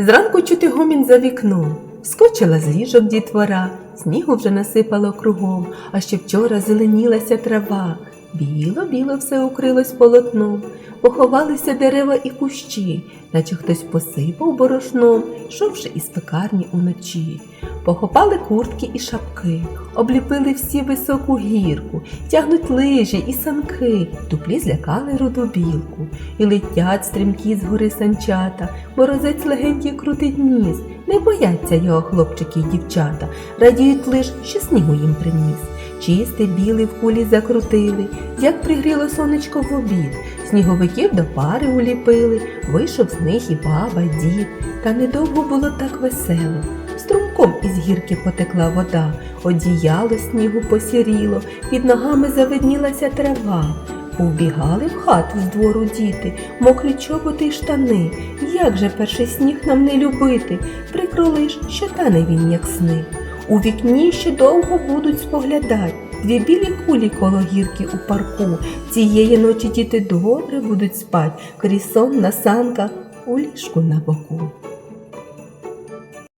Зранку чути гомін за вікном. Скочила з ліжок дітвора, снігу вже насипало кругом, а ще вчора зеленілася трава. Біло-біло все укрилось полотном, поховалися дерева і кущі, наче хтось посипав борошном, йшовши із пекарні уночі. Похопали куртки і шапки, обліпили всі високу гірку, тягнуть лижі і санки, дуплі злякали рудобілку, і летять стрімкі з гори санчата, морозець легенький крутить ніс, не бояться його хлопчики й дівчата, радіють лиш, що снігу їм приніс. Чисте білий в кулі закрутили, як пригріло сонечко в обід, сніговиків до пари уліпили, вийшов з них і баба, дід. Та недовго було так весело. Струмком із гірки потекла вода, одіяло снігу посіріло, під ногами завиднілася трава. Убігали в хату з двору діти, мокрі чоботи й штани. Як же перший сніг нам не любити? Прикро лиш, що тане він, як сни. У вікні ще довго будуть споглядать дві білі кулі коло гірки у парку. Цієї ночі діти добре будуть спать, крізь сон на санках у ліжку на боку.